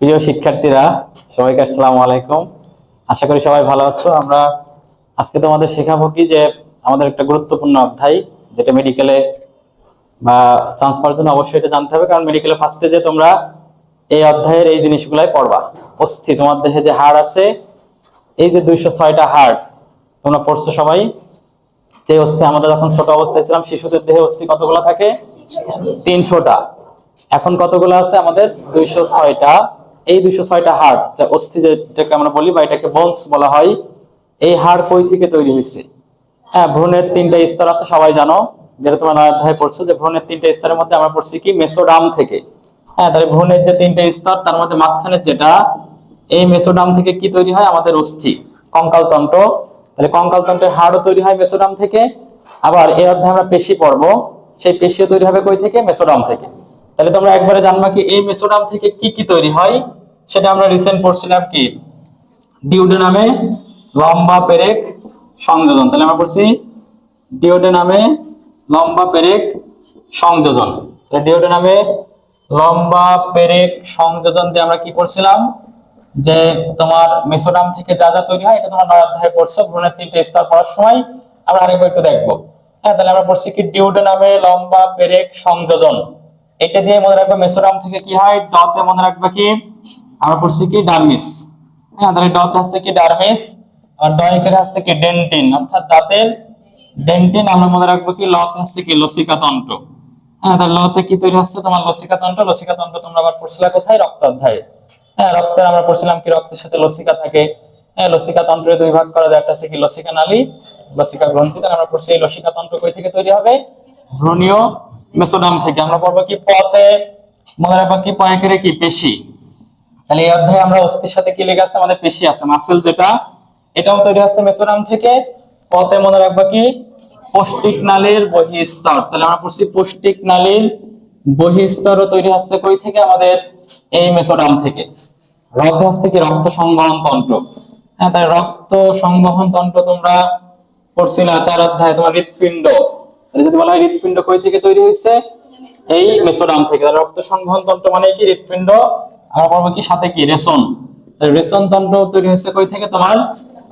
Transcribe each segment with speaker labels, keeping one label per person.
Speaker 1: প্রিয় শিক্ষার্থীরা, সবাইকে আসসালামু আলাইকুম। আশা করি সবাই ভালো আছো। আমরা আজকে তোমাদের শেখাবো কি যে আমাদের একটা গুরুত্বপূর্ণ অধ্যায়, যেটা মেডিকেলে বা চান্স পাওয়ার জন্য অবশ্যই এটা জানতে হবে, কারণ মেডিকেলে ফার্স্টে যে তোমরা এই অধ্যায়ের এই জিনিসগুলাই পড়বা। অস্থি, তোমার দেহে যে হাড় আছে, এই যে দুইশো ছয়টা হাড়, তোমরা পড়ছো সবাই? যে অস্থি, আমরা যখন ছোট অবস্থায় ছিলাম, শিশুদের দেহে অস্থি কতগুলো থাকে? তিনশোটা। এখন কতগুলো আছে? আমাদের দুইশো ছয়টা। এই দুইশো ছয়টা হাড়, যা অস্থি যেটাকে আমরা বলি বা এটাকে বোনস বলা হয়, এই হাড় কই থেকে তৈরি হয়েছে হ্যাঁ ভ্রূণের তিনটা স্তর আছে, সবাই জানো। যেটা তোমার অধ্যায় পড়ছো যে ভ্রূণের তিনটা স্তরের মধ্যে আমরা পড়ছি কি? মেসোডাম থেকে। হ্যাঁ তাহলে ভ্রূণের যে তিনটা স্তর, তার মধ্যে মাঝখানের যেটা, এই মেসোডাম থেকে কি তৈরি হয়? আমাদের অস্থি কঙ্কালতন্ত্র তাহলে কঙ্কালতন্ত্রের হাড়ও তৈরি হয় মেসোডাম থেকে। আবার এই অধ্যায়ে আমরা পেশি পড়ব। সেই পেশিও তৈরি হবে কই থেকে? মেসোডাম থেকে। তাহলে তোমরা একবারে জানবা কি এই মেসোডাম থেকে কি কি তৈরি হয়? সেটা আমরা রিসেন্ট পড়ছিলাম কি? ডিউডেনামে লম্বা পেরেক সংযোজন। তাহলে আমরা পড়ছি ডিওডেনামে লম্বা পেরেক সংযোজন। তাহলে ডিওডেনামে লম্বা পেরেক সংযোজন দিয়ে আমরা কি করছিলাম যে তোমার মেসোডাম থেকে যা যা তৈরি হয়, এটা তোমার নয় অধ্যায়ে পড়ছো ভ্রূণের তিনটে স্তর পড়ার সময়। আমরা আরেকবার একটু দেখব। হ্যাঁ তাহলে আমরা পড়ছি কি ডিওডেনামে লম্বা পেরেক সংযোজন। এটা দিয়ে মনে রাখবে মেসোডাম থেকে কি হয়? ডতে মনে রাখবে কি? আমরা পড়ছি কি ডার্মিস। হ্যাঁ তাহলে ডতে হচ্ছে কি ডার্মিস, আর ডয়কের হচ্ছে কি ডেন্টিন, অর্থাৎ দাঁতের ডেন্টিন আমরা মনে রাখব কি লতে হচ্ছে কি লসিকা তন্ত্র হ্যাঁ তাহলে লতে কি তৈরি হচ্ছে? তোমার লসিকা তন্ত্র লসিকা তন্ত্র তোমরা আবার পড়ছিলা কোথায়? রক্ত অধ্যায়ে হ্যাঁ রক্তের আমরা পড়ছিলাম কি রক্তের সাথে লসিকা থাকে। হ্যাঁ লসিকা তন্ত্রের দুই ভাগ করা যায়, একটা হচ্ছে কি লসিকা নালী, লসিকা গ্রন্থি, তাহলে আমরা পড়ছি এই লসিকা তন্ত্র কই থেকে তৈরি হবে? ভ্রূণীয় মেসোডাম থেকে। আমরা পড়ব কি পথে, মনে রাখব কি পয়েকেরে কি পেশি। তাহলে এই অধ্যায়ে আমরা অস্থির সাথে কি লেগে আছে? আমাদের পেশি আছে মাসেল যেটা, এটাও তৈরি হচ্ছে মেসোডাম থেকে। পথে মনে রাখব কি? পৌষ্টিক নালীর বহিস্তর। তাহলে আমরা পড়ছি পৌষ্টিক নালীর বহিস্তরও তৈরি হচ্ছে কই থেকে? আমাদের এই মেসোডাম থেকে। রক্ত হচ্ছে কি? রক্ত সংবহন তন্ত্র। হ্যাঁ তাহলে রক্ত সংবহন তন্ত্র তোমরা পড়ছিলা চার অধ্যায়, তোমার হৃৎপিণ্ড। যদি বলা হয় হৃৎপিণ্ড কই থেকে তৈরি হয়েছে? এই মেসোডাম থেকে। রক্ত সংবহন তন্ত্র মানে কি? হৃৎপিণ্ড আমরা পড়ব কি? সাথে কি? রেশন। রেশন তন্ত্র তৈরি হয়েছে কই থেকে তোমার?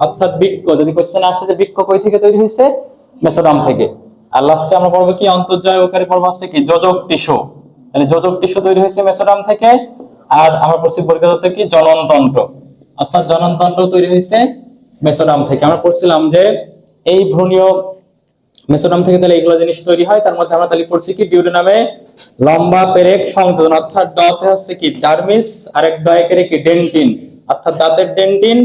Speaker 1: অর্থাৎ বৃক্ক যদি কোশ্চেন আসে যে বৃক্ক কই থেকে তৈরি হয়েছে? মেসোডাম থেকে। আর লাস্টে আমরা পড়ব কি? অন্তর্জয় ওকারি পর্ব হচ্ছে কি? যোজক টিস্যু। তাহলে যোজক টিস্যু তৈরি হয়েছে মেসোডাম থেকে। আর আমরা পড়ছি পরীক্ষা কি? জননতন্ত্র অর্থাৎ জননতন্ত্র তৈরি হয়েছে মেসোডাম থেকে। আমরা পড়ছিলাম যে এই ভ্রূণীয় মেসোডাম থেকে তাহলে এগুলো জিনিস তৈরি হয়। তার মধ্যে আমরা তাহলে পড়ছি কি? ডিউডেনামে লম্বা পেরেক সংযোজন, অর্থাৎ ডতে হচ্ছে কি, ডার্মিস আর এক ডয়েকের কি, ডেন্টিন। অর্থাৎ দাঁতের ডেন্টিন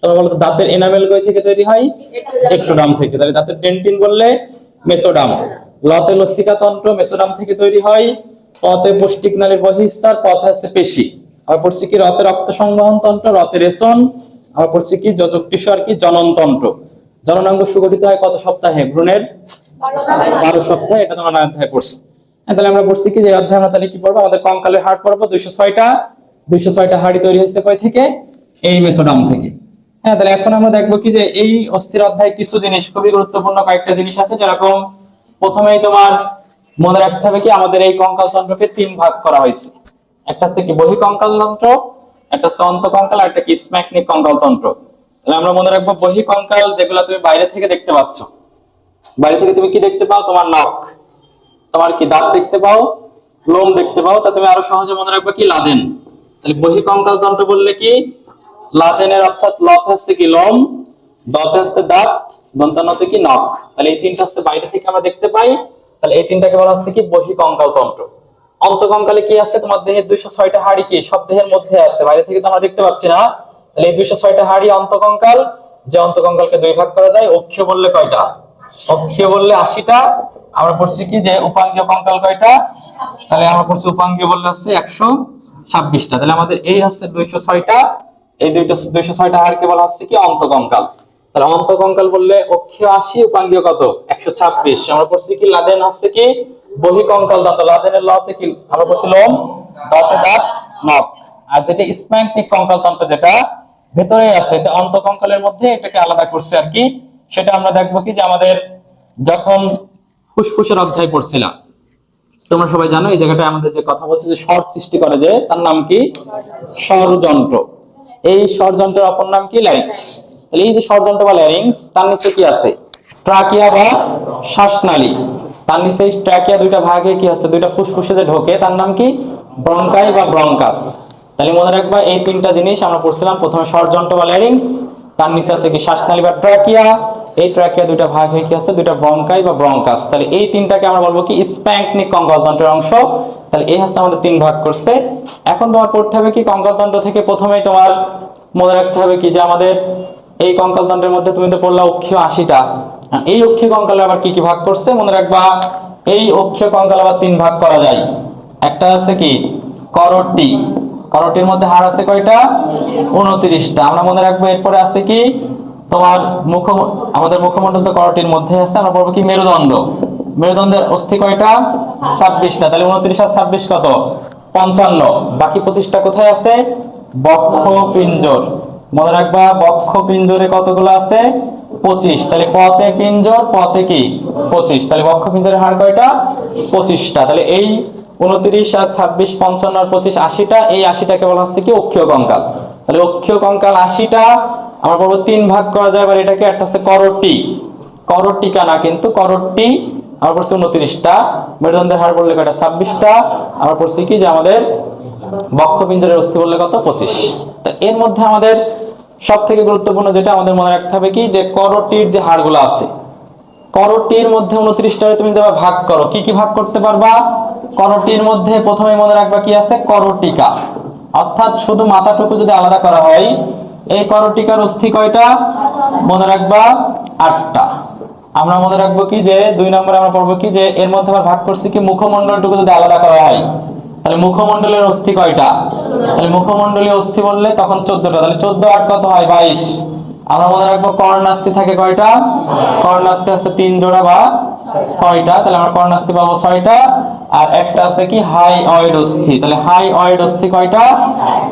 Speaker 1: তোমরা বলতো দাঁতের এনামেল কই থেকে তৈরি হয়? একটোডাম থেকে। তাহলে দাঁতের ডেন্টিন বললে মেসোডাম। লতে লসিকা তন্ত্র মেসোডাম থেকে তৈরি হয়। পথে পৌষ্টিক নালীর বহিস্তর, পথ হচ্ছে পেশি। আবার পড়ছি কি, রতে রক্ত সংবহন তন্ত্র, রতে রেশন। আবার পড়ছি কি, যোজক টিস্যু আর কি জননতন্ত্র জননাঙ্গ সুগঠিত হয় কত সপ্তাহে, ভ্রূণের? বারো সপ্তাহে, এটা তোমরা নয় অধ্যায় পড়ছো। তাহলে আমরা পড়ছি কি যে অধ্যায় আমরা তাহলে কি পড়ব? আমাদের কঙ্কালের হাড় পড়ব, দুইশো ছয়টা দুইশো ছয়টা হাড়ি তৈরি হয়েছে কয় থেকে? এই মেসোডাম থেকে। হ্যাঁ তাহলে এখন আমরা দেখব কি যে এই অস্থির অধ্যায় কিছু জিনিস, খুবই গুরুত্বপূর্ণ কয়েকটা জিনিস আছে যেরকম প্রথমেই তোমার মনে রাখতে হবে কি, আমাদের এই কঙ্কাল তন্ত্রকে তিন ভাগ করা হয়েছে। একটা হচ্ছে কি বহি কঙ্কাল তন্ত্র একটা হচ্ছে অন্ত কঙ্কাল একটা কি স্ম্যাকনিক কঙ্কাল তন্ত্র। তাহলে আমরা মনে রাখব বহি কঙ্কাল যেগুলো তুমি বাইরে থেকে দেখতে পাচ্ছ। বাইরে থেকে তুমি কি দেখতে পাও? তোমার নখ। তোমার কি দাঁত দেখতে পাও? লোম দেখতে পাও? তা তুমি আরও সহজে মনে রাখবে কি লাদেন। তাহলে বহি কঙ্কাল তন্ত্র বললে কি? লাদেনের অর্থাৎ লথ হচ্ছে কি লোম, দত হচ্ছে দাঁত দন্তানতে কি নখ। তাহলে এই তিনটা হচ্ছে বাইরে থেকে আমরা দেখতে পাই। তাহলে এই তিনটাকে বলা হচ্ছে কি বহি কঙ্কাল তন্ত্র। অন্তকঙ্কালে কি আছে? তোমার দেহের দুইশো ছয়টা হাড়ি কি? সব দেহের মধ্যে আছে। বাইরে থেকে তো আমরা দেখতে পাচ্ছি না। তাহলে এই দুইশো ছয়টা হাড়ি অন্তকঙ্কাল যে অন্তকঙ্কালকে দুই ভাগ করা যায়, অক্ষীয় বললে কয়টা? অক্ষীয় বললে আশিটা আমরা পড়ছি কি যে উপাঙ্গীয় কঙ্কাল কয়টা? তাহলে আমরা পড়ছি উপাঙ্গীয় বললে হচ্ছে একশো ছাব্বিশটা। তাহলে আমাদের এই হচ্ছে দুইশো ছয়টা, এই দুইটা দুইশো ছয়টা হাড়কে বলা হচ্ছে কি? অন্তকঙ্কাল। তাহলে অন্তকঙ্কাল বললে অক্ষীয় আশি, উপাঙ্গীয় কত? একশো ছাব্বিশ। আমরা পড়ছি কি লাদেন হচ্ছে কি? বহিকঙ্কাল দাঁত লাদেনের লতে কি? আমরা পড়ছি লোম দাঁতে দাঁত, নখ। আর যেটা স্প্যাঙ্কনিক কঙ্কাল তন্ত্র যেটা ভেতরে আছে। এটা অন্তকঙ্কালের মধ্যে এটাকে আলাদা করছে আর কি। সেটা আমরা দেখব কি যে আমাদের যখন ফুসফুসের অধ্যায় পড়ছিলাম। তোমরা সবাই জানো, এই জায়গাটায় আমাদের যে কথা বলছে যে স্বর সৃষ্টি করে যে, তার নাম কি? স্বরযন্ত্র। এই স্বরযন্ত্রের অপর নাম কি? ল্যারিংস তাহলে এই যে স্বরযন্ত্র বা ল্যারিংস তার নিচে কি আছে? ট্রাকিয়া বা শ্বাসনালী। তার নিচে এই ট্রাকিয়া দুইটা ভাগে কি আছে? দুইটা ফুসফুসে যে ঢোকে, তার নাম কি? ব্রঙ্কাই বা ব্রঙ্কাস। তাহলে মনে রাখবা, এই তিনটা জিনিস আমরা পড়ছিলাম। প্রথমে স্বরযন্ত্র বা ল্যারিংস তার নিচে আছে কি? শ্বাসনালী বা ট্রাকিয়া এই ট্রাকিয়া দুইটা ভাগ হয়ে কি আছে? দুইটা ব্রঙ্কাই বা ব্রঙ্কাস। তাহলে এই তিনটাকে আমরা বলব কি স্প্যাঙ্কনিক কঙ্কালতন্ত্রের অংশ। তাহলে এই হচ্ছে আমাদের তিন ভাগ করছে। এখন তোমার পড়তে হবে কি কঙ্কালতন্ত্র থেকে প্রথমেই তোমার মনে রাখতে হবে কি যে আমাদের এই কঙ্কালতন্ত্রের মধ্যে তুমি তো পড়লা অক্ষীয় আশিটা। এই অক্ষীয় কঙ্কালে আবার কি কি ভাগ করছে? মনে রাখবা, এই অক্ষীয় কঙ্কাল আবার তিন ভাগ করা যায়। একটা আছে কি? করটি। করটির মধ্যে হাড় আছে কয়টা? উনত্রিশটা। আমরা মনে রাখব এরপরে আছে কি? তোমার মুখ, আমাদের মুখমণ্ডল তো করটির মধ্যে আছে? আমরা বলব কি? মেরুদণ্ড। মেরুদণ্ডের অস্থি কয়টা? ছাব্বিশটা। তাহলে উনত্রিশ আর ছাব্বিশ কত? পঞ্চান্ন। বাকি পঁচিশটা কোথায় আছে? বক্ষ পিঞ্জর মনে রাখবা বক্ষ পিঞ্জরে কতগুলো আছে? পঁচিশ। তাহলে পথে পিঞ্জর, পথে কি? পঁচিশ। তাহলে বক্ষ পিঞ্জরের হার কয়টা? পঁচিশটা। তাহলে এই উনত্রিশ আর ছাব্বিশ, পঞ্চান্ন আর পঁচিশ আশিটা, এই আশিটাকে বলা হচ্ছে কি? অক্ষীয় কঙ্কাল। তাহলে অক্ষীয় কঙ্কাল আশিটা আমরা বলব তিন ভাগ করা যায়, এবার এটাকে একটা হচ্ছে করটি। করটিকা না কিন্তু করটি, আমরা পড়ছি উনত্রিশটা। মেরুদণ্ডের হার বললে কয়টা? ছাব্বিশটা। আমরা পড়ছি কি যে আমাদের বক্ষপিঞ্জরের অস্থি বললে কত? পঁচিশ। এর মধ্যে আমাদের সব থেকে গুরুত্বপূর্ণ যেটা আমাদের মনে রাখতে হবে কি যে করটির যে হাড়গুলো আছে, করটির মধ্যে উনত্রিশটারে তুমি যদি ভাগ করো, কি কি ভাগ করতে পারবা? করটির মধ্যে প্রথমে মনে রাখবা কি আছে? করটিকা। অর্থাৎ শুধু মাথাটুকু যদি আলাদা করা হয় এই করটিকার অস্থি কয়টা? মনে রাখবা, আটটা। আমরা মনে রাখব কি যে, দুই নম্বরে আমরা পড়ব কি যে, এর মধ্যে আবার ভাগ করছি কি মুখমণ্ডলটুকু যদি আলাদা করা হয়। তাহলে মুখমণ্ডলের অস্থি কয়টা? তাহলে মুখমণ্ডলীয় অস্থি বললে তখন চোদ্দটা। তাহলে চোদ্দ, আট কত হয়? বাইশ। আমরা মনে রাখব কর্ণাস্থি থাকে কয়টা? কর্ণাস্থি আছে তিন জোড়া বা ছয়টা। তাহলে আমরা কর্ণাস্থি পাবো ছয়টা। আর একটা আছে কি? হাই অয়েড অস্থি। তাহলে হাই অয়েড অস্থি কয়টা?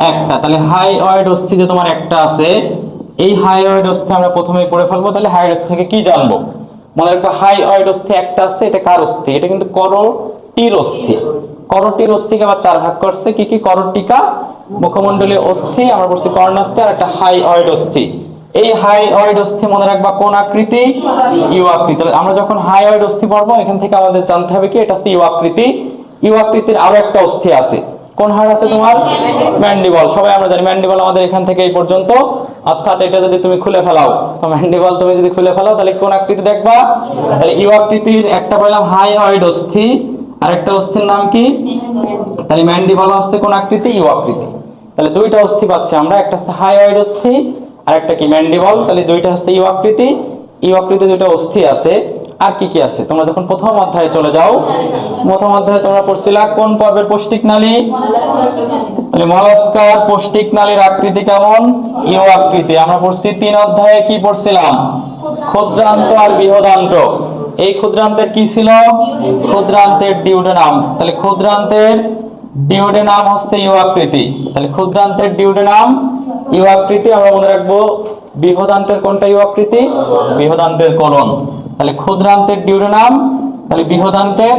Speaker 1: একটা। তাহলে হাই অয়েড অস্থি যে তোমার একটা আছে, এই হাই অয়েড অস্থি আমরা প্রথমেই পড়ে ফেলব। তাহলে হাই অস্থি থেকে কি জানব? মনে রাখব হাই অয়েড অস্থি একটা আছে, এটা কার অস্থি? এটা কিন্তু করটির অস্থি। করটির অস্থিকে আবার চার ভাগ করছে। কি কি? করটিকা মুখমণ্ডলীয় অস্থি, আমরা বলছি কর্ণাস্থি, আর একটা হাই অয়েড অস্থি। এই হাই অয়েড অস্থি মনে রাখবা কোন আকৃতি? ইউ আকৃতি। আমরা যখন হাই অয়েড অস্থি পড়ব, এখান থেকে আমাদের জানতে হবে কি, এটা হচ্ছে ইউ আকৃতি। ইউ আকৃতির আরও একটা অস্থি আছে। কোন হাড় আছে তোমার? ম্যান্ডিবল। সবাই আমরা জানি ম্যান্ডিবল আমাদের এখান থেকে এই পর্যন্ত। অর্থাৎ এটা যদি তুমি খুলে ফেলাও, তো ম্যান্ডিবল তুমি যদি খুলে ফেলাও, তাহলে কোন আকৃতি দেখবা? তাহলে ইউ আকৃতির একটা পেলাম হাই অয়েড অস্থি। আর একটা অস্থির নাম কি? তাহলে ম্যান্ডিবল হচ্ছে কোন আকৃতি? ইউ আকৃতি। তাহলে দুইটা অস্থি পাচ্ছি আমরা, একটা হচ্ছে হাই অয়েড অস্থি আর একটা কি ম্যান্ডিবল তাহলে দুইটা হচ্ছে ইউ আকৃতি ইউ আকৃতি দুইটা অস্থি আছে। আর কি কি আছে? তোমরা যখন প্রথম অধ্যায়ে চলে যাও, প্রথম অধ্যায়ে তোমরা পড়ছিলা কোন পর্বের পৌষ্টিক নালী? মলাস্কার পৌষ্টিক নালীর আকৃতি কেমন? ইউ আকৃতি আমরা পড়ছি তিন অধ্যায়ে কি পড়ছিলাম? ক্ষুদ্রান্ত আর বৃহদান্ত। এই ক্ষুদ্রান্তের কি ছিল? ক্ষুদ্রান্তের ডিউডেনাম। তাহলে ক্ষুদ্রান্তের ডিউডেনাম হচ্ছে ইউ আকৃতি তাহলে ক্ষুদ্রান্তের ডিউডেনাম ইউ আকৃতি আমরা মনে রাখব বৃহদান্তের কোনটা ইউ আকৃতি? বৃহদান্তের কোলন। তাহলে ক্ষুদ্রান্তের ডিউডেনাম তাহলে বৃহদান্তের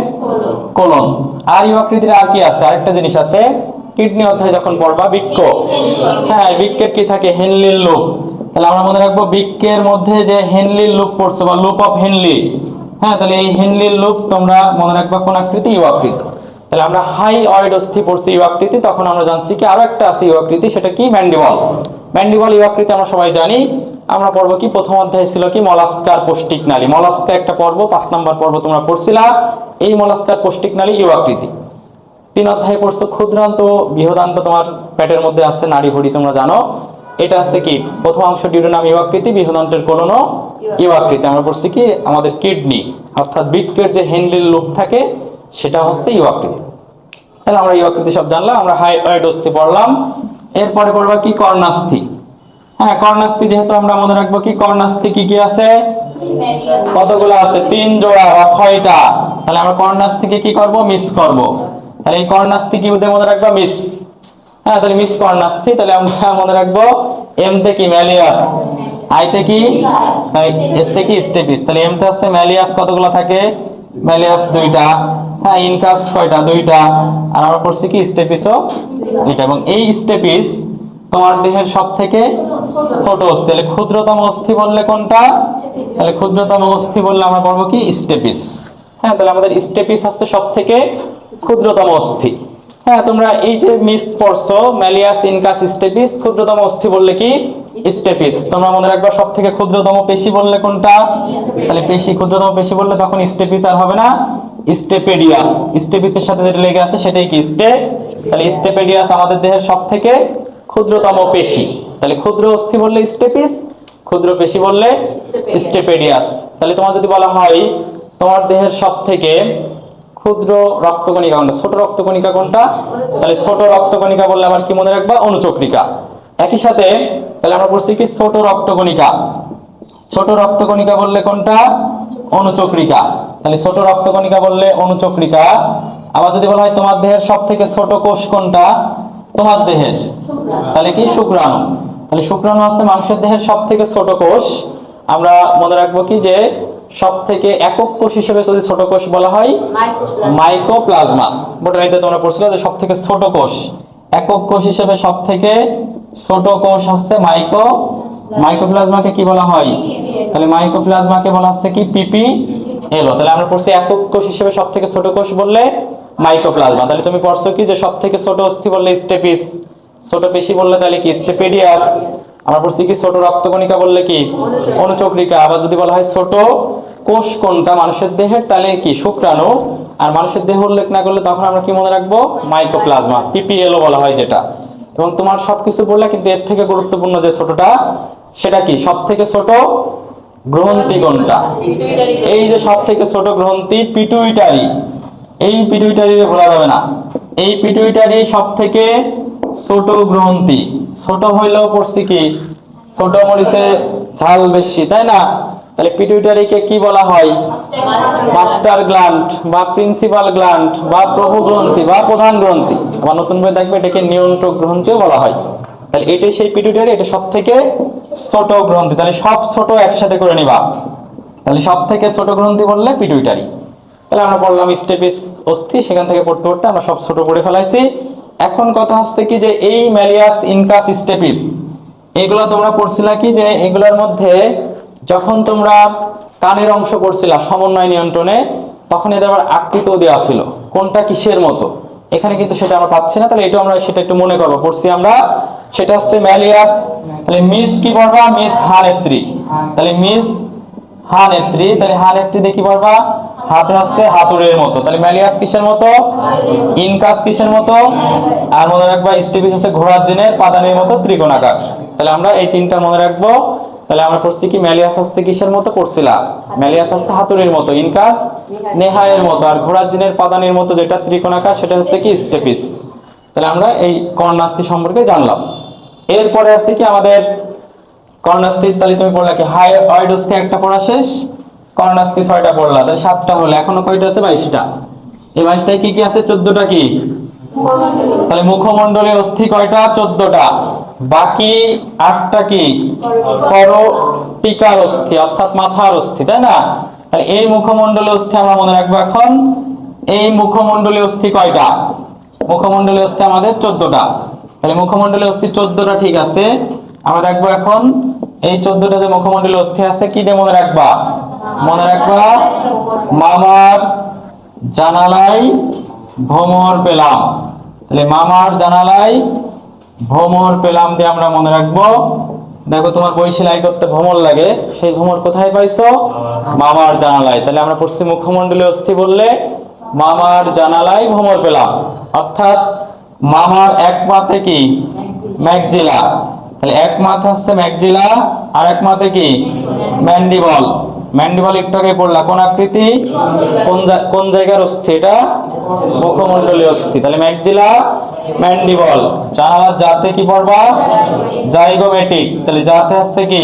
Speaker 1: কোলন। আর ইউ আকৃতির আর কি আছে? আরেকটা জিনিস আছে, কিডনি অধ্যায় যখন পড়বা বৃক্ক হ্যাঁ বৃক্কের কি থাকে? হেনলির লুপ। তাহলে আমরা মনে রাখব বৃক্কের মধ্যে যে হেনলির লুপ পড়ছে বা লুপ অফ হেনলি। হ্যাঁ তাহলে এই হেনলির লুপ তোমরা মনে রাখবা কোন আকৃতি? ইউ আকৃতি। তাহলে আমরা হাই অয়েড অস্থি পড়ছি ইউ আকৃতি তখন আমরা জানছি কি আরও একটা আছে ইউ আকৃতি সেটা কি? ম্যান্ডিবল ম্যান্ডিবল ইউ আকৃতি আমরা সবাই জানি। আমরা পড়ব কি? প্রথম অধ্যায় ছিল কি? মলাস্কার পৌষ্টিক নালী। মলাস্কা একটা পর্ব, পাঁচ নম্বর পর্ব তোমরা পড়ছিলা। এই মলাস্কার পৌষ্টিক নালী ইউ আকৃতি তিন অধ্যায়ে পড়ছো ক্ষুদ্রান্ত বৃহদান্ত, তোমার পেটের মধ্যে আছে নারী ভুড়ি, তোমরা জানো। এটা আছে কি? প্রথম অংশ ডিউডেনাম ইউ আকৃতি বৃহদান্তের কোলনো ইউ আকৃতি আমরা পড়ছি কি? আমাদের কিডনি, অর্থাৎ বৃক্কের যে হ্যান্ডেল লুপ থাকে সেটা হচ্ছে ইউ আকৃতি তাহলে আমরা ইউ আকৃতি সব জানলাম, আমরা হাই অস্থি পড়লাম। এরপরে পড়বা কি কর্ণাস্থি? হ্যাঁ কর্ণাস্থি যেহেতু আমরা মনে রাখব কি, কর্ণাস্থি কি কি আছে? কতগুলো আছে? তিন জোড়া বা ছয়টা। তাহলে আমরা কর্ণাস্থিকে কি করব? মিস করব। তাহলে এই কর্ণাস্থি কি মনে রাখব? মিস হ্যাঁ তাহলে মিস কর্ণাস্থি। তাহলে আমরা মনে রাখব এম তে কি ম্যালিয়াস আই তে কি? এস তে কি স্টেপিস তাহলে এম তে আছে ম্যালিয়াস কতগুলো থাকে? ম্যালিয়াস দুইটা। হ্যাঁ ইনকাস কয়টা দুইটা। আর আমরা পড়ছি কি? স্টেপিসও দুইটা। এবং এই স্টেপিস তোমার দেহের সব থেকে ছোট অস্থি। তাহলে ক্ষুদ্রতম অস্থি বললে কোনটা? তাহলে ক্ষুদ্রতম অস্থি বললে আমরা কি? স্টেপিস হ্যাঁ তাহলে আমাদের স্টেপিস সব থেকে ক্ষুদ্রতম অস্থি। হ্যাঁ তোমরা এই যে মিস পড়ছো ম্যালিয়াস ইনকাস স্টেপিস ক্ষুদ্রতম অস্থি বললে কি? স্টেপিস তোমরা মনে রাখবা সব থেকে ক্ষুদ্রতম পেশি বললে কোনটা? তাহলে পেশি, ক্ষুদ্রতম পেশি বললে তখন স্টেপিস আর হবে না। স্টেপেডিয়াস। স্টেপিসের সাথে যেটা লেগে আছে সেটাই কি? স্টে তাহলে স্টেপেডিয়াস আমাদের দেহের সব থেকে ক্ষুদ্রতম পেশি। তাহলে ক্ষুদ্র অস্থি বললে স্টেপিস ক্ষুদ্র পেশি বললে স্টেপেডিয়াস। তাহলে তোমার যদি বলা হয় তোমার দেহের সব থেকে ক্ষুদ্র রক্তকণিকা কোনটা? ছোট রক্তকণিকা কোনটা? তাহলে ছোট রক্তকণিকা বললে আবার কি মনে রাখবা? অনুচক্রিকা। একই সাথে তাহলে আমরা বলছি কি ছোট রক্তকণিকা। ছোট রক্তকণিকা বললে কোনটা? অনুচক্রিকা। তাহলে ছোট রক্তকণিকা বললে অনুচক্রিকা। আবার যদি বলা হয় তোমার দেহের সব থেকে ছোট কোষ কোনটা? তোমার দেহের। তাহলে কি? শুক্রাণু। তাহলে শুক্রাণু আছে মানুষের দেহের সব থেকে ছোট কোষ। আমরা মনে রাখব কি যে সব থেকে একক কোষ হিসেবে যদি ছোট কোষ বলা হয় মাইকোপ্লাজমা বোটানিতে তোমরা পড়ছিলে যে সব থেকে ছোট কোষ। একক কোষ হিসেবে সব থেকে ছোট কোষ হচ্ছে মাইকো মাইকোপ্লাজমাকে কি বলা হয়? তাহলে মাইকোপ্লাজমাকে বলা হচ্ছে কি? পিপি এলো তাহলে আমরা পড়ছি একক কোষ হিসেবে সব থেকে ছোট কোষ বললে মাইকোপ্লাজমা। তাহলে তুমি পড়ছো কি যে সব থেকে ছোট অস্থি বললে স্টেপিস, ছোট পেশি বললে তাহলে কি? স্টেপেডিয়াস। আমরা পড়ছি কি ছোট রক্তকণিকা বললে কি? অনুচক্রিকা। আবার যদি বলা হয় ছোট কোষ কোনটা? মানুষের দেহের, তাহলে কি? শুক্রাণু। আর মানুষের দেহ উল্লেখ না করলে তখন আমরা কি মনে রাখব? মাইকোপ্লাজমা। পিপিএলও বলা হয় যেটা। এবং তোমার সবকিছু বললে কিন্তু এর থেকে গুরুত্বপূর্ণ যে ছোটটা, সেটা কি? সব থেকে ছোট গ্রন্থি কোনটা? এই যে সব থেকে ছোট গ্রন্থি পিটুইটারি। এই পিটুইটারি ভোলা যাবে না। এই পিটুইটারি সব থেকে ছোট গ্রন্থি। ছোট হইলেও পড়ছি কি? ছোট মরিচে ঝাল বেশি, তাই না? তাহলে পিটুইটারিকে কি বলা হয়? মাস্টার গ্ল্যান্ড বা প্রিন্সিপাল গ্ল্যান্ড বা প্রভু গ্রন্থি বা প্রধান গ্রন্থি। আবার নতুন বই দেখবে এটাকে নিয়ন্ত্রক গ্রন্থিও বলা হয়। তাহলে এটাই সেই পিটুইটারি এটা সব থেকে ছোট গ্রন্থি। তাহলে সব ছোট একসাথে করে নিবা। তাহলে সব থেকে ছোট গ্রন্থি বললে পিটুইটারি তাহলে আমরা বললাম স্টেপিস অস্থি, সেখান থেকে পড়তে পড়তে আমরা সব ছোট করে ফেলাইছি। এখন কথা হচ্ছে কি যে এই ম্যালিয়াস ইনকাস স্টেপিস এগুলো তোমরা পড়ছিলা কি যে এগুলোর মধ্যে যখন তোমরা কানের অংশ পড়ছিলা সমন্বয় নিয়ন্ত্রণে, তখন এদের আবার আকৃতিও দেওয়া ছিল। কোনটা কিসের মতো? এখানে কিন্তু সেটা আমরা পাচ্ছি না, তাহলে এটা আমরা সেটা একটু মনে করব। পড়ছি আমরা, সেটা হচ্ছে ম্যালিয়াস, তাহলে মিস কি পড়বা? মিস হানেত্রী। তাহলে মিস হা নেত্রী তাহলে হা নেত্রী দেখি পারবা হাতে আসতে হাতুড়ের মতো। তাহলে ম্যালিয়াস কিসের মতো? ইনকাস কিসের মতো? আর মনে রাখবা স্টিভিস হচ্ছে ঘোড়ার জিনের পাদানির মতো ত্রিকোণাকার। তাহলে আমরা এই তিনটা মনে রাখব। তাহলে আমরা পড়ছি কি? ম্যালিয়াস হচ্ছে কিসের মতো? পড়ছিলা ম্যালিয়াস হচ্ছে হাতুড়ির মতো। ইনকাস নেহায়ের মতো। আর ঘোড়ার জিনের পাদানির মতো যেটা ত্রিকোণাকার সেটা হচ্ছে কি? স্টেপিস। তাহলে আমরা এই কর্ণাস্তি সম্পর্কে জানলাম। এরপরে আছে কি আমাদের কর্ণাস্থির তাহলে তুমি পড়লা কি? হাই অয়েডোস্থি একটা পড়া শেষ, কর্ণাস্থি ছয়টা পড়লা। তাহলে সাতটা হলো। এখনও কয়টা আছে? বাইশটা। এই বাইশটায় কি কি আছে? চোদ্দটা কি? তাহলে মুখমণ্ডলে অস্থি কয়টা? চোদ্দটা। বাকি আটটা কি? করটিকার অস্থি, অর্থাৎ মাথার অস্থি, তাই না? এই মুখমণ্ডলে অস্থি আমরা মনে রাখব এখন। এই মুখমণ্ডলে অস্থি কয়টা? মুখমণ্ডলে অস্থি আমাদের চোদ্দটা। তাহলে মুখমণ্ডলে অস্থি চোদ্দটা ঠিক আছে। আমরা রাখব এখন, এই চোদ্দটা যে মুখমণ্ডলে অস্থি আছে, কি দিয়ে মনে রাখবা? মনে রাখবা, মামার জানালাই ভ্রমর পেলাম। তাহলে মামার জানালাই ভ্রমর পেলাম দিয়ে আমরা মনে রাখব। দেখো তোমার বই সেলাই করতে ভ্রমর লাগে, সেই ভ্রমর কোথায় পাইছো? মামার জানালায়। তাহলে আমরা পড়ছি মুখমণ্ডলে অস্থি বললে, মামার জানালায় ভ্রমর পেলাম। অর্থাৎ মামার এক মাথে কি ম্যাকজিলা। তাহলে এক মাথা হচ্ছে ম্যাকজিলা, আর এক মাথে কি? ম্যান্ডিবল। ম্যান্ডিবল একটু পড়লা কোন আকৃতি? কোন জায়গার অস্থি এটা? মুখমণ্ডলীয় অস্থি। তাহলে ম্যাকজিলা ম্যান্ডিবল জানালার জাতে কি পড়বা? জাইগোমেটিক। তাহলে জাতে হচ্ছে কি?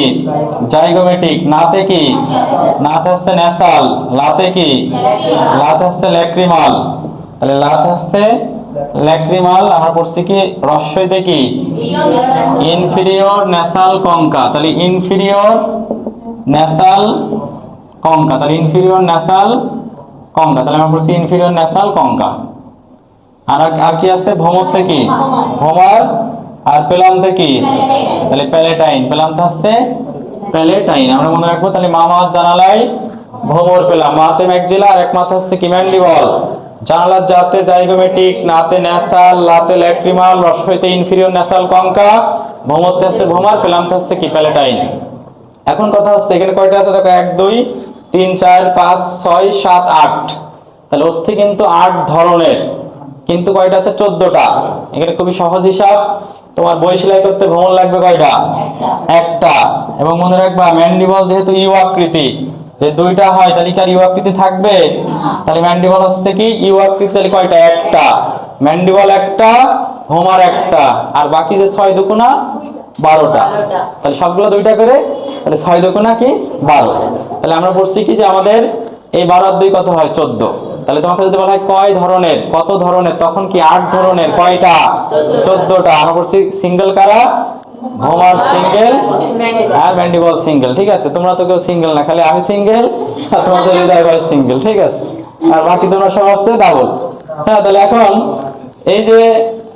Speaker 1: জাইগোমেটিক। নাতে কি? নাতে হচ্ছে ন্যাসাল। লাতে কি? লাতে হচ্ছে ল্যাক্রিমাল। তাহলে লাতে হচ্ছে ল্যাক্রিমাল। আমরা পড়ছি কি? রস্বইতে কি? Inferior nasal concha. তাহলে ইনফিরিয়র ন্যাসাল কঙ্কা, তাহলে ইনফিরিয়র ন্যাসাল কঙ্কা, তাহলে আমরা পড়ছি ইনফিরিয়র ন্যাসাল কঙ্কা। আর আর কি আছে? ভ্রমরতে কি ভ্রমর। আর পেলান্তে কি তাহলে প্যালেটাইন পেলান্তে হচ্ছে প্যালেটাইন। আমরা মনে রাখব, তাহলে মামার জানালাই ভ্রমর পেলাম মাতে ম্যাকজিলা আর এক মাথা হচ্ছে কি ম্যান্ডিবল। জানালার জাতে জাইগোমেটিক, নাতে ন্যাসাল লাতে ল্যাক্রিমাল, রসইতে ইনফিরিয়র ন্যাসাল কঙ্কা, ভ্রমরতে হচ্ছে ভ্রমর পেলান্তে হচ্ছে কি প্যালেটাইন। এখন কথা হচ্ছে, এখানে কয়টা আছে? দেখো এক, দুই তিন চার পাঁচ ছয় সাত আট। তাহলে অস্থি কিন্তু আট ধরনের। কিন্তু কয়টা আছে? চোদ্দটা। এখানে খুবই সহজ হিসাব। তোমার বই সেলাই করতে ভ্রমণ লাগবে কয়টা? একটা। এবং মনে রাখবা ম্যান্ডিবল যেহেতু ইউ আকৃতি যে দুইটা হয় তাহলে কি আর ইউ আকৃতি থাকবে তাহলে ম্যান্ডিবল হচ্ছে কি? ইউ আকৃতি তাহলে কয়টা? একটা। ম্যান্ডিবল একটা হোমার একটা। আর বাকি যে ছয় দুকুনা বারোটা। তাহলে সবগুলো দুইটা করে তাহলে ছয় দুগুণা কি? বারো। তাহলে আমরা পড়ছি কি যে আমাদের এই বারো দুই কত হয়? চোদ্দ। তাহলে তোমাকে যদি বলা হয় কয় ধরনের কত ধরনের তখন কি আট ধরনের কয়টা?
Speaker 2: চোদ্দটা।
Speaker 1: আমরা পড়ছি সিঙ্গেল কারা? হোমার সিঙ্গেল আর ম্যান্ডিবল সিঙ্গেল ঠিক আছে? তোমরা তো কেউ সিঙ্গেল না খালি আমি সিঙ্গেল আর তোমাদের হৃদয় ভাই সিঙ্গেল ঠিক আছে? আর বাকি তোমরা সব আসছে ডাবল হ্যাঁ তাহলে এখন এই যে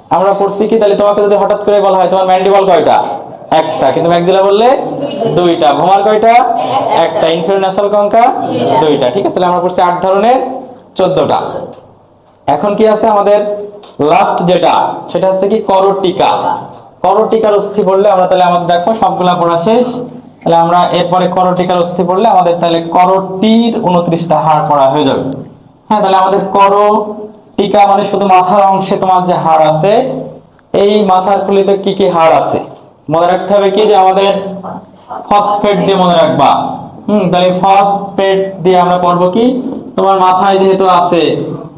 Speaker 1: আমরা পড়ছি কি? তাহলে তোমাকে যদি হঠাৎ করে বলা হয়, তোমার ম্যান্ডিবল কয়টা? একটা। কিন্তু ম্যাকজিলা বললে দুইটা। ভোমার কয়টা? একটা। ইনফিরিয়র ন্যাসাল কঙ্কা দুইটা। ঠিক আছে, তাহলে আমরা পড়ছি আট ধরনের, চোদ্দটা। এখন কি আছে আমাদের? লাস্ট যেটা, সেটা হচ্ছে কি? করটিকা। করটিকার অস্থি পড়লে আমরা তাহলে আমাদের দেখো, সবগুলা পড়া শেষ। তাহলে আমরা এরপরে করটিকার অস্থি পড়লে আমাদের তাহলে করটির উনত্রিশটা হাড় পড়া হয়ে যাবে। হ্যাঁ তাহলে আমাদের করটিকা মানে শুধু মাথার অংশে তোমার যে হাড় আছে, এই মাথার খুলিতে কি কি হাড় আছে? মনে রাখতে হবে কি যে আমাদের ফসফেট দিয়ে মনে রাখবা। হুম, তাহলে ফসফেট দিয়ে আমরা পড়ব কি? তোমার মাথায় যেহেতু আছে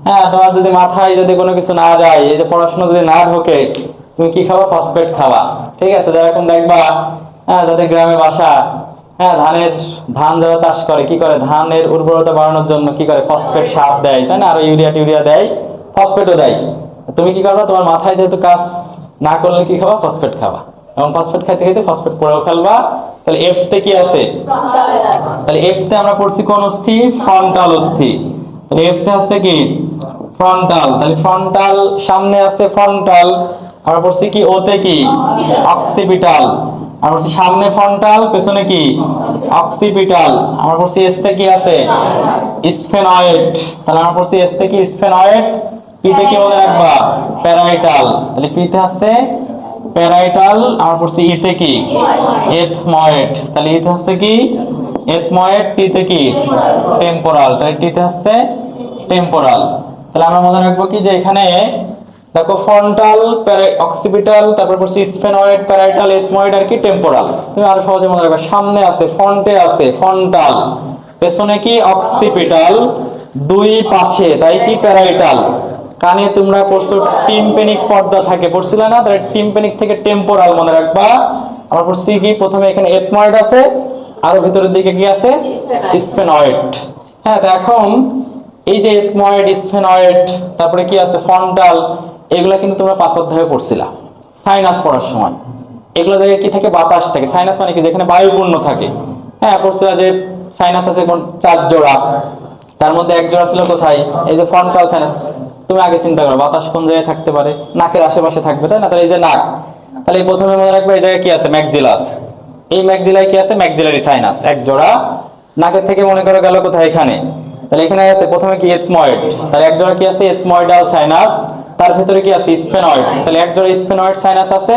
Speaker 1: হ্যাঁ তোমার যদি মাথায় যদি কোনো কিছু না যায়, এই যে পড়াশোনা যদি না ঢোকে, তুমি কি খাবা? ফসফেট খাবা। ঠিক আছে যারা এখন দেখবা হ্যাঁ যাদের গ্রামে বাসা হ্যাঁ ধানের, ধান যারা চাষ করে, কি করে? ধানের উর্বরতা বাড়ানোর জন্য কি করে? ফসফেট সার দেয়, তাই না? আরও ইউরিয়া টিউরিয়া দেয়। ফসফেটও দেয়। তুমি কি করবা তোমার মাথায় যেহেতু কাজ না করলে কি খাবা? ফসফেট খাবা। এবং ফসফেট খাইতে খাইতে ফসফেট পরেও ফেলবা। তাহলে এফ তে কি আছে? তাহলে এফ তে আমরা পড়ছি কোন অস্থি? ফ্রন্টাল অস্থি। তাহলে এফ তে আছে কি? ফ্রন্টাল তাহলে ফ্রন্টাল সামনে আছে ফ্রন্টাল আমরা পড়ছি কি? ওতে কি? অক্সিপিটাল আমরা পড়ছি সামনে ফ্রন্টাল পেছনে কি? অক্সিপিটাল আমরা পড়ছি এস তে কি আছে? স্ফেনয়েড তাহলে আমরা পড়ছি এস তে কি? স্ফেনয়েড পিতে কি মনে রাখবা? প্যারাইটাল। তাহলে পিতে আছে প্যারাইটাল আমরা পড়ছি ইতে কি? এথময়েড। তাহলে ইতে হচ্ছে কি? এথময়েড, টিতে কি? টেম্পোরাল। তাহলে টিতে হচ্ছে টেম্পোরাল। তাহলে আমরা মনে রাখব কি যে এখানে দেখো ফ্রন্টাল অক্সিপিটাল তারপর পড়ছি স্ফেনয়েড প্যারাইটাল এথময়েড আর কি টেম্পোরাল তুমি আরও সহজে মনে রাখবে। সামনে আছে ফ্রন্টে আছে ফ্রন্টাল পেছনে কি? অক্সিপিটাল দুই পাশে, তাই কি? প্যারাইটাল কানে তোমরা পড়ছো টিম্পেনিক পর্দা থাকে, পড়ছিলে না? তাহলে টিম্পেনিক থেকে টেম্পোরাল মনে রাখবা। আমরা পড়ছি কি? প্রথমে এখানে এথময়েড আছে, আর ভিতরের দিকে কি আছে? স্পেনয়েড হ্যাঁ তো এখন এই যে এথময়েড স্পেনয়েড তারপরে কি আছে? ফন্টাল এগুলা কিন্তু তোমরা পাঁচ অধ্যায়ে পড়ছিলা। সাইনাস পড়ার সময়। এগুলো জায়গায় কি থাকে? বাতাস থাকে। সাইনাস মানে কি? যেখানে বায়ুপূর্ণ থাকে। হ্যাঁ পড়ছিলা যে সাইনাস আছে কোন চার জোড়া। তার মধ্যে এক জোড়া ছিল কোথায়? এই যে ফ্রন্টাল সাইনাস তুমি আগে চিন্তা করো, বাতাস কোন জায়গায় থাকতে পারে? নাকের আশেপাশে থাকবে, তাই না? তাহলে এই যে নাক, তাহলে এই প্রথমে মনে রাখবে এই জায়গায় কি আছে? ম্যাকজিলাস। এই ম্যাকজিলায় কি আছে? Maxillary sinus. এক জোড়া। নাকের থেকে মনে করো গেল কোথায়? এখানে। তাহলে এখানে আছে, প্রথমে কি? এথময়েড তাহলে এক জোড়া কি আছে? Ethmoidal sinus. তার ভিতরে কি আছে? স্পেনয়েড। তাহলে এক জোড়া স্পেনয়েড সাইনাস আছে,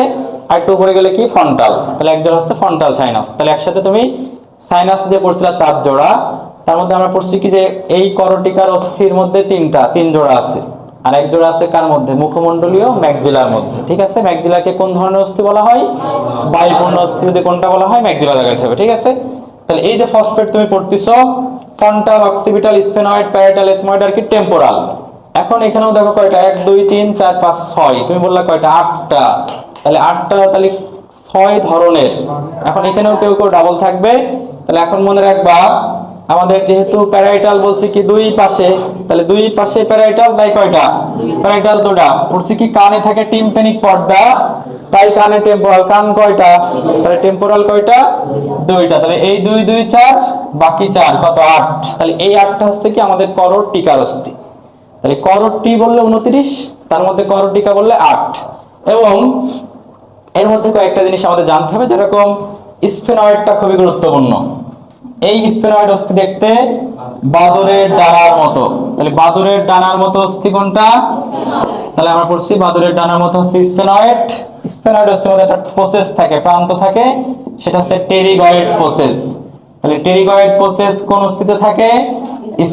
Speaker 1: আর একটু উপরে গেলে কি? ফন্টাল তাহলে এক জোড়া হচ্ছে ফন্টাল সাইনাস। তাহলে একসাথে তুমি সাইনাস যে পড়ছিলা, চার জোড়া তার মধ্যে আমরা পড়ছি কি যে এই করটিকার অস্থির মধ্যে তিনটা, তিন জোড়া আছে। আর এক জোড়া আছে কার মধ্যে? মুখমণ্ডলীয় ম্যাকজিলার মধ্যে। ঠিক আছে? ম্যাকজিলাকে কোন ধরনের অস্থি বলা হয়? বায়ুপূর্ণ অস্থি যদি কোনটা বলা হয়, ম্যাকজিলা লাগাইতে হবে। ঠিক আছে? তাহলে এই যে ফসফেট তুমি পড়তেছো frontal occipital sphenoid parietal ethmoid আর কি টেম্পোরাল এখন এখানেও দেখো কয়টা? এক, দুই, তিন, চার, পাঁচ, ছয়। তুমি বললা কয়টা? আটটা। তাহলে আটটা তাহলে ছয় ধরনের। এখন এখানেও কেউ কেউ ডাবল থাকবে। তাহলে এখন মনে রাখবা আমাদের যেহেতু প্যারাইটাল বলছি কি দুই পাশে, তাহলে দুই পাশে প্যারাইটাল তাই কয়টা? প্যারাইটাল দুটা। বলছি কি কানে থাকে টিম্পেনিক পর্দা, তাই কানে টেম্পোরাল কান কয়টা? তাহলে টেম্পোরাল কয়টা? দুইটা। তাহলে এই দুই দুই, চার, বাকি চার, কত? আট। তাহলে এই আটটা হচ্ছে কি আমাদের করোর টিকার অস্থি। তাহলে করোর টি বললে উনত্রিশ, তার মধ্যে করোর টিকা বললে আট। এবং এর মধ্যে কয়েকটা জিনিস আমাদের জানতে হবে, যেরকম স্ফেনয়েডটা খুবই গুরুত্বপূর্ণ। এই স্ফেনয়েড অস্থি দেখতে বাদরের ডানার মতো। তাহলে বাদরের ডানার মতো অস্থি কোনটা? তাহলে আমরা পড়ছি বাদরের ডানার মতো হচ্ছে স্ফেনয়েড স্ফেনয়েড অস্থির মধ্যে একটা প্রসেস থাকে, প্রান্ত থাকে, সেটা হচ্ছে টেরিগয়েড প্রসেস তাহলে টেরিগয়েড প্রসেস কোন অস্থিতে থাকে?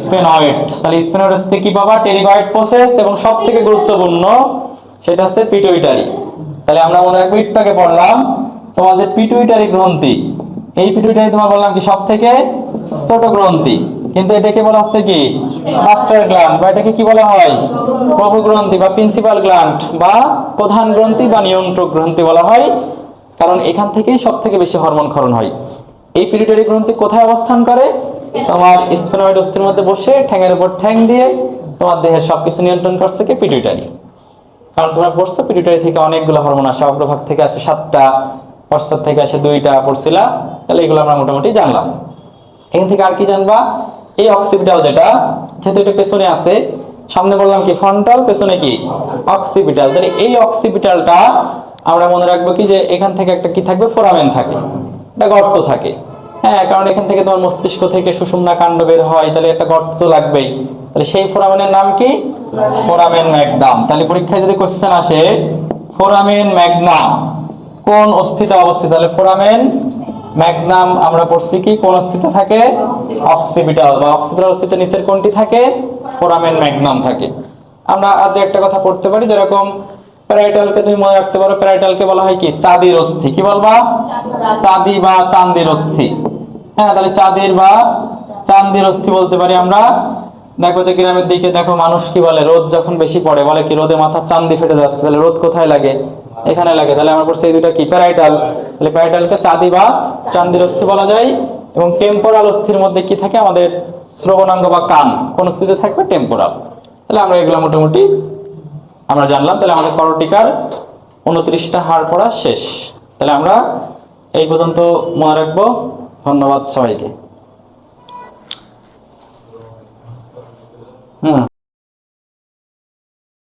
Speaker 1: স্ফেনয়েড তাহলে স্পেনয়েড অস্থিতে কি পাবা? টেরিগয়েড প্রসেস এবং সব থেকে গুরুত্বপূর্ণ সেটা হচ্ছে পিটুইটারি তাহলে আমরা মনে রাখব, একটু আগে পড়লাম, তোমার যে পিটুইটারি গ্রন্থি এই পিটুইটারি তোমার বললাম কি সব থেকে ছোট গ্রন্থি। কিন্তু এটাকে বলা হচ্ছে কি? মাস্টার গ্ল্যান্ড বা এটাকে কি বলা হয়? প্রভু গ্রন্থি বা প্রিন্সিপাল গ্ল্যান্ড বা প্রধান গ্রন্থি বা নিয়ন্ত্রক গ্রন্থি বলা হয়। কারণ এখান থেকেই সব থেকে বেশি হরমোন ক্ষরণ হয়। এই পিটুইটারি গ্রন্থি কোথায় অবস্থান করে? তোমার স্পেনয়েড অস্থির মধ্যে বসে ঠ্যাঙের উপর ঠ্যাং দিয়ে তোমার দেহের সবকিছু নিয়ন্ত্রণ করছে কি? পিটুইটারি কারণ তোমরা পড়ছো পিটুইটারি থেকে অনেকগুলো হরমোন আসে, অগ্রভাগ থেকে আসে সাতটা। পশ্চাৎ থেকে আসে দুইটা পড়ছিলা, তাহলে এগুলো আমরা মোটামুটি জানলাম। এখান থেকে আর কি জানবা? এই অক্সিপিটাল যেটা, যেহেতু এটা পেছনে আছে, সামনে বললাম কি ফ্রন্টাল পেছনে কি? অক্সিপিটাল তাহলে এই অক্সিপিটালটা আমরা মনে রাখব কি যে এখান থেকে একটা কি থাকবে? ফোরামেন থাকে। একটা গর্ত থাকে। হ্যাঁ কারণ এখান থেকে তোমার মস্তিষ্ক থেকে সুষুম্না কাণ্ড বের হয়, তাহলে একটা গর্ত তো লাগবেই। তাহলে সেই ফোরামেনের নাম কি? ফোরামেন ম্যাগনাম তাহলে পরীক্ষায় যদি কোশ্চেন আসে ফোরামেন ম্যাগনাম কোন অস্থিতে অবস্থিত? তাহলে ফোরামেন ম্যাগনাম আমরা পড়ছি কি? কোন অস্থিতে থাকে? অক্সিপিটাল বা অক্সিপিটাল অস্থিতে নিচের কোনটি থাকে? ফোরামেন ম্যাগনাম থাকে। আমরা আর একটা কথা পড়তে পারি? যেরকম প্যারাইটালকে তুমি মনে রাখতে পারো প্যারাইটালকে বলা হয় কি? চাঁদির অস্থি। কি বলবা? চাঁদি বা চান্দির অস্থি। হ্যাঁ তাহলে চাঁদির বা চান্দির অস্থি বলতে পারি আমরা। দেখো যে গ্রামের দিকে দেখো মানুষ কি বলে? রোদ যখন বেশি পড়ে, বলে কি রোদে মাথা চান্দি ফেটে যাচ্ছে, তাহলে রোদ কোথায় লাগে? এখানে লাগে। তাহলে আমরা পড়ছি এই দুটা কি? প্যারাইটাল তাহলে প্যারাইটালকে চাঁদি বা চান্দির অস্থি বলা যায়। এবং টেম্পোরাল অস্থির মধ্যে কি থাকে? আমাদের শ্রবণাঙ্গ বা কান। কোন স্থিতি থাকবে? টেম্পোরাল তাহলে আমরা এগুলো মোটামুটি আমরা জানলাম। তাহলে আমাদের করটিকার উনত্রিশটা হাড় পড়া শেষ। তাহলে আমরা এই পর্যন্ত মনে রাখব। ধন্যবাদ সবাইকে। হুম।